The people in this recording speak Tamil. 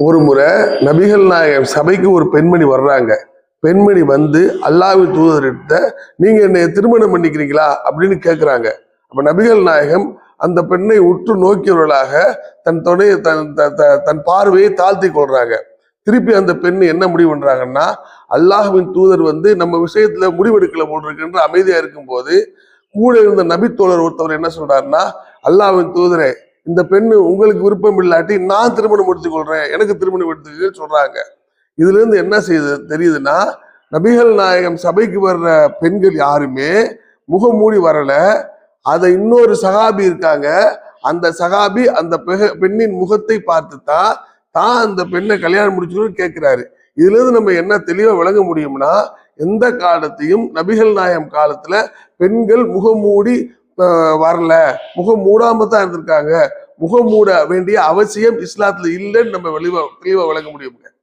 ஒரு முறை நபிகள் நாயகம் சபைக்கு ஒரு பெண்மணி வர்றாங்க. பெண்மணி வந்து அல்லாவி தூதர்கிட்ட நீங்க என்னை திருமணம் பண்ணிக்கிறீங்களா? அப்படின்னு கேட்குறாங்க அப்ப நபிகள் நாயகம் அந்த பெண்ணை உற்று நோக்கியவர்களாக தன் துணையை தன் த- த- தன் பார்வையை தாழ்த்தி கொள்றாங்க. திருப்பி அந்த பெண் என்ன முடிவு பண்றாங்கன்னா அல்லாஹ்வின் தூதர் வந்து நம்ம விஷயத்துல முடிவெடுக்கல போட்டிருக்குன்ற அமைதியா இருக்கும்போது கூட இருந்த நபித்தோழர் ஒருத்தவர் என்ன சொல்றாருன்னா அல்லாஹ்வின் தூதரே இந்த பெண் உங்களுக்கு விருப்பம் இல்லாட்டி நான் திருமணம் எடுத்துக் கொள்றேன் எனக்கு திருமணம் எடுத்துக்க சொல்றாங்க. இதுல இருந்து என்ன செய்யுது தெரியுதுன்னா நபிகள் நாயகம் சபைக்கு வர்ற பெண்கள் யாருமே முகம் மூடி வரல. அதை இன்னொரு சகாபி இருக்காங்க. அந்த சகாபி அந்த பெக- பெண்ணின் முகத்தை பார்த்து தான் தான் அந்த பெண்ணை கல்யாணம் முடிச்சுக்கணும்னு கேட்கிறாரு. இதுல இருந்து நம்ம என்ன தெளிவா விளங்க முடியும்னா எந்த காலத்தையும் நபிகள் நாயகம் காலத்துல பெண்கள் முகமூடி மூடி வரல. முகம் மூடாம தான் இருந்திருக்காங்க. முகம் மூட வேண்டிய அவசியம் இஸ்லாத்துல இல்லைன்னு நம்ம வெளிவா தெளிவா விளங்க முடியுங்க